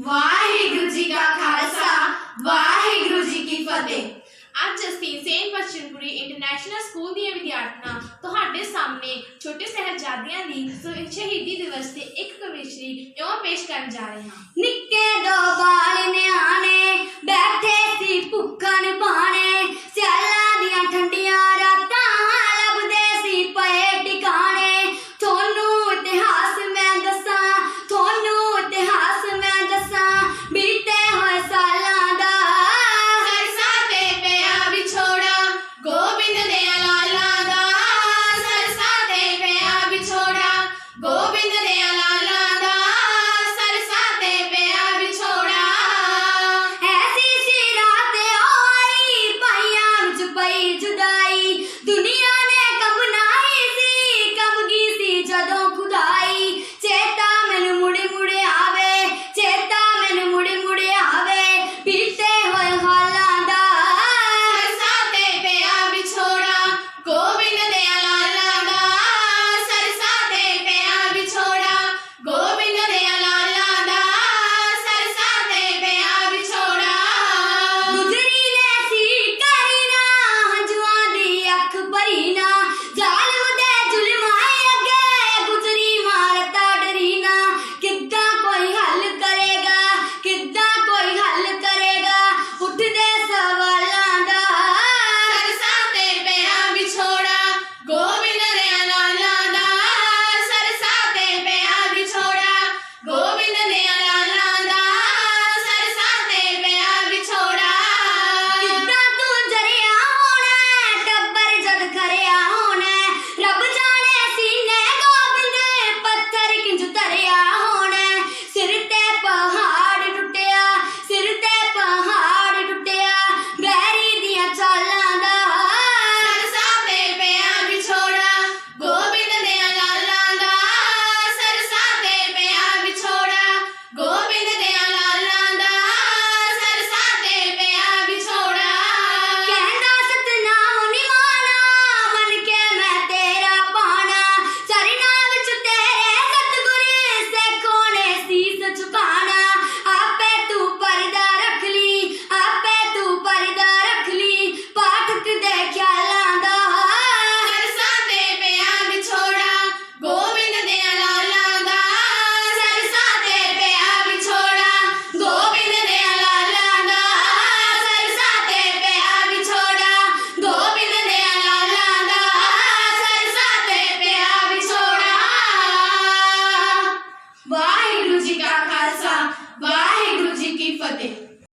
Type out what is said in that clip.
ਵਾਹਿਗੁਰੂ ਜੀ ਕਾ ਖਾਲਸਾ ਵਾਹਿਗੁਰੂ ਜੀ ਕੀ ਫਤਿਹ। ਅੱਜ ਅਸੀਂ ਸੇਂਟ ਬਚਨਪੁਰੀ ਇੰਟਰਨੈਸ਼ਨਲ ਸਕੂਲ ਦੀਆਂ ਵਿਦਿਆਰਥਣਾਂ ਤੁਹਾਡੇ ਸਾਹਮਣੇ ਛੋਟੇ ਸਾਹਿਬਜ਼ਾਦਿਆਂ ਦੀ ਸ਼ਹੀਦੀ ਦਿਵਸ ਤੇ ਇੱਕ ਕਵਿਸ਼ਰੀ ਇਉਂ ਪੇਸ਼ ਕਰਨ ਜਾ ਰਹੇ ਹਾਂ। ਨੀ